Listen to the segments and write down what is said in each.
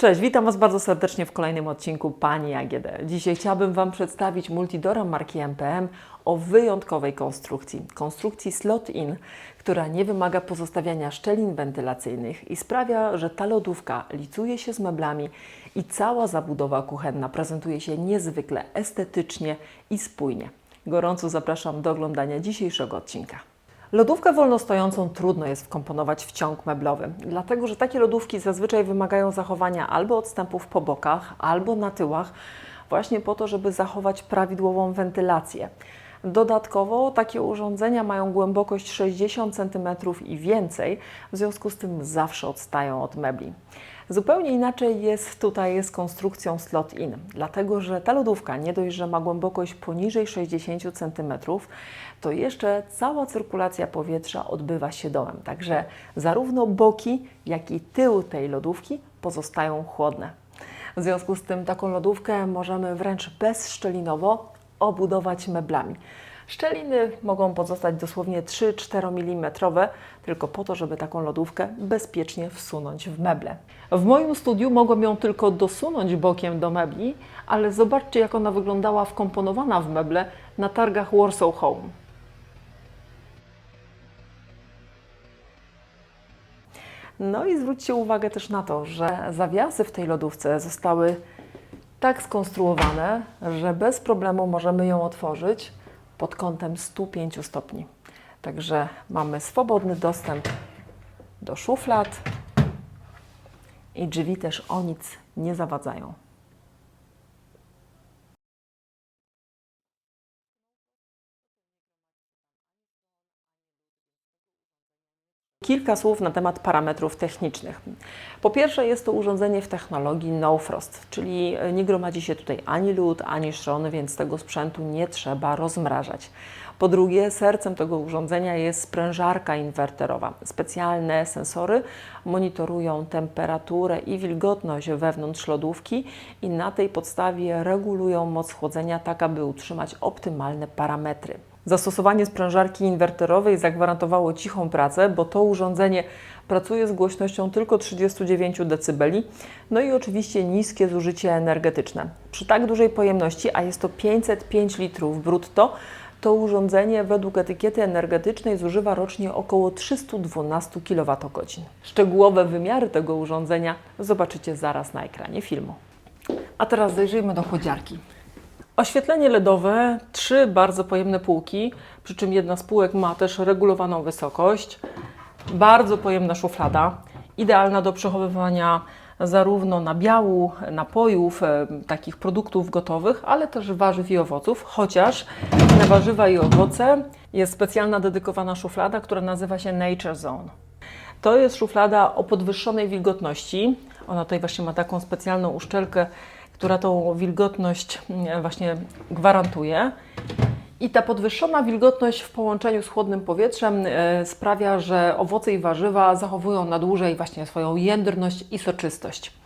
Cześć, witam Was bardzo serdecznie w kolejnym odcinku Pani AGD. Dzisiaj chciałabym Wam przedstawić multidora marki MPM o wyjątkowej konstrukcji. Konstrukcji slot-in, która nie wymaga pozostawiania szczelin wentylacyjnych i sprawia, że ta lodówka licuje się z meblami i cała zabudowa kuchenna prezentuje się niezwykle estetycznie i spójnie. Gorąco zapraszam do oglądania dzisiejszego odcinka. Lodówkę wolnostojącą trudno jest wkomponować w ciąg meblowy, dlatego że takie lodówki zazwyczaj wymagają zachowania albo odstępów po bokach, albo na tyłach, właśnie po to, żeby zachować prawidłową wentylację. Dodatkowo takie urządzenia mają głębokość 60 cm i więcej, w związku z tym zawsze odstają od mebli. Zupełnie inaczej jest tutaj z konstrukcją slot-in, dlatego że ta lodówka nie dość, że ma głębokość poniżej 60 cm, to jeszcze cała cyrkulacja powietrza odbywa się dołem. Także zarówno boki, jak i tył tej lodówki pozostają chłodne. W związku z tym taką lodówkę możemy wręcz bezszczelinowo obudować meblami. Szczeliny mogą pozostać dosłownie 3-4 mm, tylko po to, żeby taką lodówkę bezpiecznie wsunąć w meble. W moim studiu mogłem ją tylko dosunąć bokiem do mebli, ale zobaczcie, jak ona wyglądała wkomponowana w meble na targach Warsaw Home. No i zwróćcie uwagę też na to, że zawiasy w tej lodówce zostały tak skonstruowane, że bez problemu możemy ją otworzyć pod kątem 105 stopni. Także mamy swobodny dostęp do szuflad i drzwi też o nic nie zawadzają. Kilka słów na temat parametrów technicznych. Po pierwsze, jest to urządzenie w technologii No Frost, czyli nie gromadzi się tutaj ani lód, ani szron, więc tego sprzętu nie trzeba rozmrażać. Po drugie, sercem tego urządzenia jest sprężarka inwerterowa. Specjalne sensory monitorują temperaturę i wilgotność wewnątrz lodówki i na tej podstawie regulują moc chłodzenia, tak aby utrzymać optymalne parametry. Zastosowanie sprężarki inwerterowej zagwarantowało cichą pracę, bo to urządzenie pracuje z głośnością tylko 39 dB, no i oczywiście niskie zużycie energetyczne. Przy tak dużej pojemności, a jest to 505 litrów brutto, to urządzenie według etykiety energetycznej zużywa rocznie około 312 kWh. Szczegółowe wymiary tego urządzenia zobaczycie zaraz na ekranie filmu. A teraz zajrzyjmy do chłodziarki. Oświetlenie LEDowe, trzy bardzo pojemne półki, przy czym jedna z półek ma też regulowaną wysokość. Bardzo pojemna szuflada, idealna do przechowywania zarówno nabiału, napojów, e, takich produktów gotowych, ale też warzyw i owoców, chociaż na warzywa i owoce jest specjalna dedykowana szuflada, która nazywa się Nature Zone. To jest szuflada o podwyższonej wilgotności. Ona tutaj właśnie ma taką specjalną uszczelkę, która tą wilgotność mm, właśnie gwarantuje. I ta podwyższona wilgotność w połączeniu z chłodnym powietrzem e, sprawia, że owoce i warzywa zachowują na dłużej właśnie swoją jędrność i soczystość.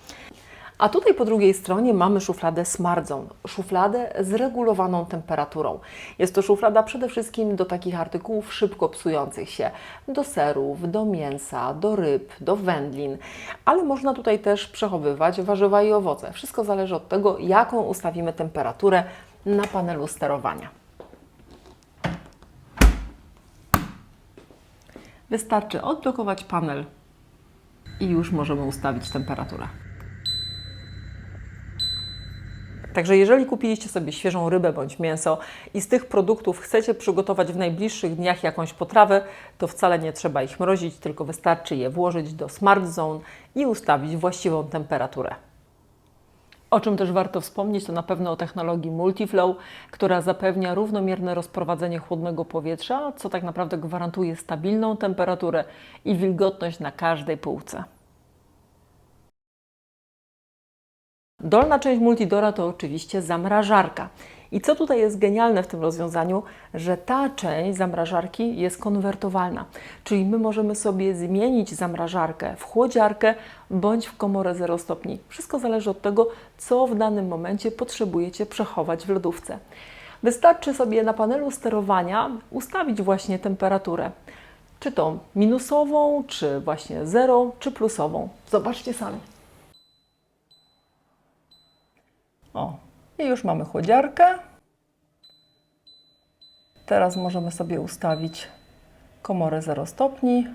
A tutaj po drugiej stronie mamy szufladę Smart Zone, szufladę z regulowaną temperaturą. Jest to szuflada przede wszystkim do takich artykułów szybko psujących się, do serów, do mięsa, do ryb, do wędlin, ale można tutaj też przechowywać warzywa i owoce. Wszystko zależy od tego, jaką ustawimy temperaturę na panelu sterowania. Wystarczy odblokować panel i już możemy ustawić temperaturę. Także jeżeli kupiliście sobie świeżą rybę bądź mięso i z tych produktów chcecie przygotować w najbliższych dniach jakąś potrawę, to wcale nie trzeba ich mrozić, tylko wystarczy je włożyć do Smart Zone i ustawić właściwą temperaturę. O czym też warto wspomnieć, to na pewno o technologii Multiflow, która zapewnia równomierne rozprowadzenie chłodnego powietrza, co tak naprawdę gwarantuje stabilną temperaturę i wilgotność na każdej półce. Dolna część multidora to oczywiście zamrażarka. I co tutaj jest genialne w tym rozwiązaniu, że ta część zamrażarki jest konwertowalna. Czyli my możemy sobie zmienić zamrażarkę w chłodziarkę bądź w komorę 0 stopni. Wszystko zależy od tego, co w danym momencie potrzebujecie przechować w lodówce. Wystarczy sobie na panelu sterowania ustawić właśnie temperaturę. Czy to minusową, czy właśnie zero, czy plusową. Zobaczcie sami. O, i już mamy chłodziarkę. Teraz możemy sobie ustawić komorę 0 stopni,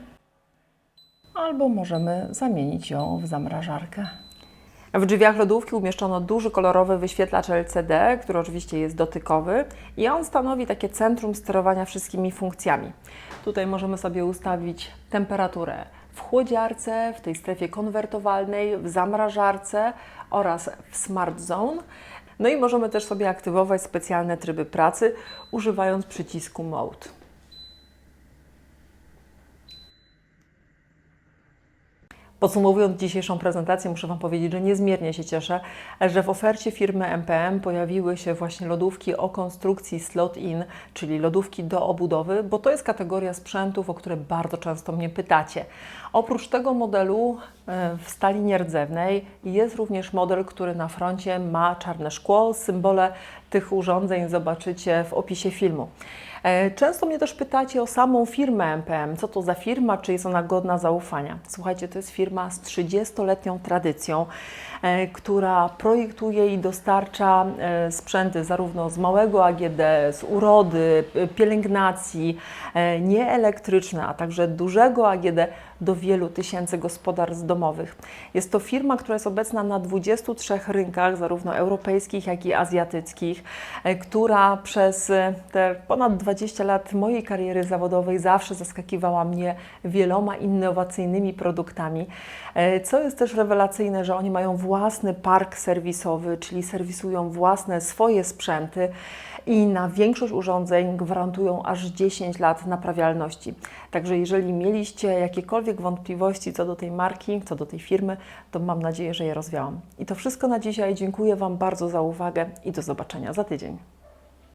albo możemy zamienić ją w zamrażarkę. W drzwiach lodówki umieszczono duży kolorowy wyświetlacz LCD, który oczywiście jest dotykowy i on stanowi takie centrum sterowania wszystkimi funkcjami. Tutaj możemy sobie ustawić temperaturę w chłodziarce, w tej strefie konwertowalnej, w zamrażarce oraz w Smart Zone. No i możemy też sobie aktywować specjalne tryby pracy, używając przycisku Mode. Podsumowując dzisiejszą prezentację, muszę Wam powiedzieć, że niezmiernie się cieszę, że w ofercie firmy MPM pojawiły się właśnie lodówki o konstrukcji slot-in, czyli lodówki do obudowy, bo to jest kategoria sprzętów, o które bardzo często mnie pytacie. Oprócz tego modelu e, w stali nierdzewnej jest również model, który na froncie ma czarne szkło. Symbole tych urządzeń zobaczycie w opisie filmu. E, Często mnie też pytacie o samą firmę MPM. Co to za firma, czy jest ona godna zaufania? Słuchajcie, to jest firma z 30-letnią tradycją, e, która projektuje i dostarcza e, sprzęty zarówno z małego AGD, z urody, pielęgnacji, nieelektryczne, a także dużego AGD do wielu tysięcy gospodarstw domowych. Jest to firma, która jest obecna na 23 rynkach, zarówno europejskich, jak i azjatyckich, która przez te ponad 20 lat mojej kariery zawodowej zawsze zaskakiwała mnie wieloma innowacyjnymi produktami. E, Co jest też rewelacyjne, że oni mają własny park serwisowy, czyli serwisują własne swoje sprzęty i na większość urządzeń gwarantują aż 10 lat naprawialności. Także jeżeli mieliście jakiekolwiek wątpliwości co do tej marki, co do tej firmy, to mam nadzieję, że je rozwiałam. I to wszystko na dzisiaj. Dziękuję Wam bardzo za uwagę i do zobaczenia za tydzień.